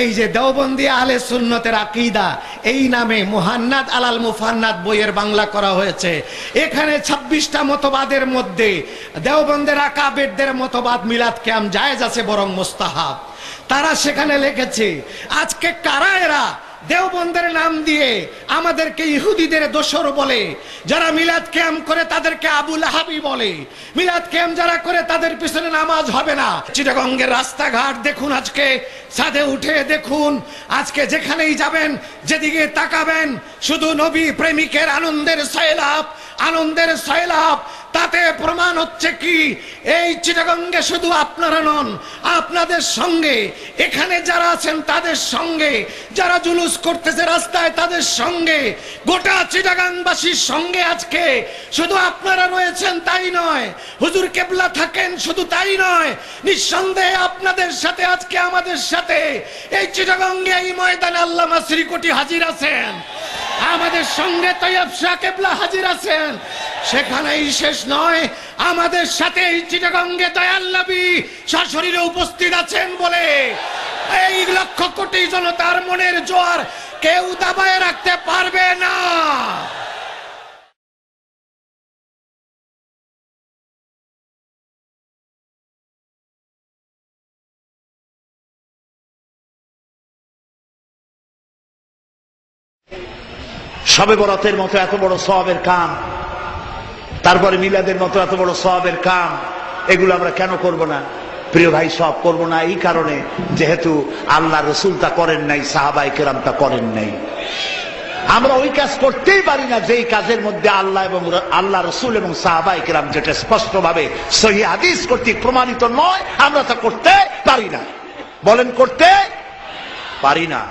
এই যে দেওবন্দি আলে সুন্নতের আকিদা, এই নামে মুহান্নাদ আলাল মুফান্নাদ বইয়ের বাংলা করা হয়েছে। এখানে ছাব্বিশটা মতবাদের মধ্যে দেওবন্দের আকাবেদদের মতবাদ মিলাদ ক্যাম জায়েজ আছে বরং মোস্তাহাব। তারা সেখানে লিখেছে, আজকে কারা এরা দেওবন্দের নাম দিয়ে আমাদেরকে ইহুদিদের দোসর বলে, যারা মিলাদ ক্যাম্প করে তাদেরকে আবুল হাবি বলে। মিলাদ ক্যাম্প যারা করে তাদের পিছনে নামাজ হবে না। চিটাগঙ্গের রাস্তাঘাট দেখুন আজকে, ছাদে উঠে দেখুন, আজকে যেখানেই যাবেন, যেদিকে তাকাবেন, শুধু নবী প্রেমিকের আনন্দের সয়লাভ আনন্দের সয়লাভ তাতে প্রমাণ হচ্ছে কি? এই চিটাগঙ্গে শুধু আপনারা নন, আপনাদের সঙ্গে, এখানে যারা আছেন তাদের সঙ্গে, যারা জুলুস করতেছে রাস্তায় তাদের সঙ্গে, গোটা চিটাগাংবাসীর সঙ্গে আজকে শুধু আপনারা রয়েছেন তাই নয়, হুজুর কেবলা থাকেন শুধু তাই নয়, নিঃসন্দেহে আপনাদের সাথে আজকে আমাদের সাথে এই চিটাগঙ্গে, এই ময়দানে আল্লামা শ্রীকোটি হাজির আছেন। আমাদের সঙ্গে তৈয়ব শাহ কেবলা হাজির আছেন। সেখানেই শেষ নয়। আমাদের সাথে এই চিটাগঙ্গে দয়াল নবী সশরীরে উপস্থিত আছেন বলে এই লক্ষ কোটি জনতার মনের জোয়ার কেউ দাবায় রাখতে পারবে না। সবে বরাতের মতো এত বড় সবের কাম। তারপরে মিলাদের মতো এত বড় সবের কাম, এগুলো আমরা কেন করব না? প্রিয় ভাই, সব করব না এই কারণে যেহেতু আল্লাহ রসুল তা করেন নাই সাহাবাই কেরাম তা করেন নাই। আমরা ওই কাজ করতেই পারি না যেই কাজের মধ্যে আল্লাহ এবং আল্লাহ রসুল এবং সাহাবাই কেরাম যেটা স্পষ্ট ভাবে সহি হাদিস কর্তৃক প্রমাণিত নয়, আমরা তা করতে পারি না। বলেন করতে পারি না।